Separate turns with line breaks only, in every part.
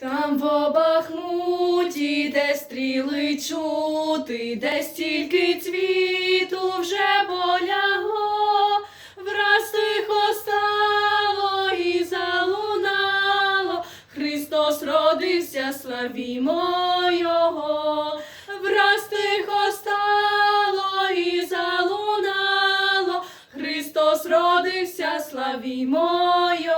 Там в Бахмуті, де стріли чути, де стільки цвіту вже полягло, враз тихо стало і залунало, Христос родився, славімо Його, враз тихо стало і залунало, Христос родився, славімо Його.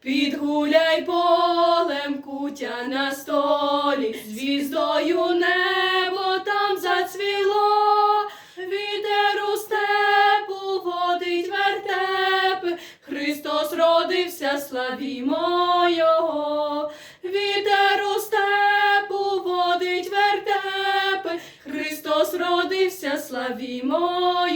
Підгуляй полем кутя на столі, звіздою небо там зацвіло, вітер у степу водить вертепи, Христос родився, славімо Його, у степу водить вертепи, Христос родився, славімо